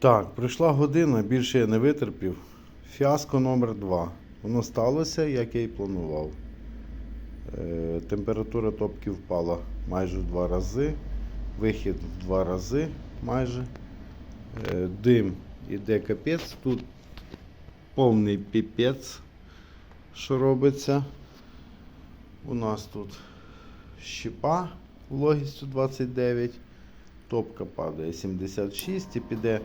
Так, пройшла година, більше я не витерпів. Фіаско номер 2 Воно сталося, як я і планував. Е, температура топки впала майже в два рази. Вихід в два рази майже. Е, дим іде капець. Тут повний піпець, що робиться. У нас тут щепа вологістю 29. Топка падає 76 і піде,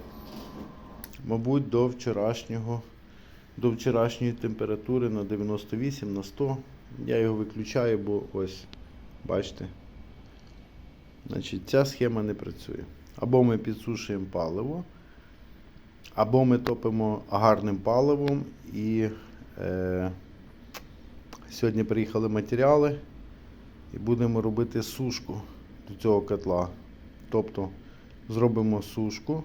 мабуть, до вчорашнього, до вчорашньої температури на 98 на 100. Я його виключаю, бо ось, бачите. Значить, ця схема не працює. Або ми підсушуємо паливо, або ми топимо гарним паливом і е, сьогодні приїхали матеріали і будемо робити сушку до цього котла. Тобто зробимо сушку,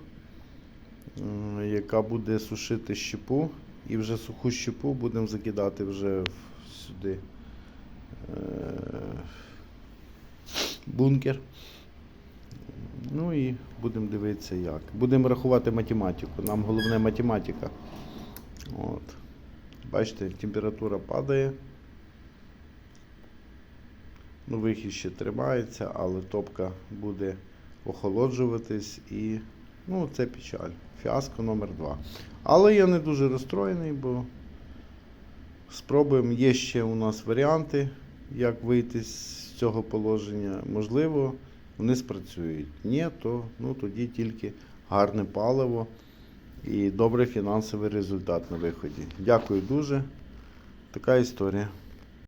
яка буде сушити щепу, і вже суху щепу будемо закидати вже сюди е, бункер. Ну і будемо дивитися як. Будемо рахувати математику. Нам головне математика. От. Бачите, температура падає. Ну, вихід ще тримається, але топка буде охолоджуватись і ну, це печаль. Фіаско номер 2 Але я не дуже розстроєний, бо спробуємо. Є ще у нас варіанти, як вийти з цього положення. Можливо, вони спрацюють. Ні, то ну, тоді тільки гарне паливо і добрий фінансовий результат на виході. Дякую дуже. Така історія.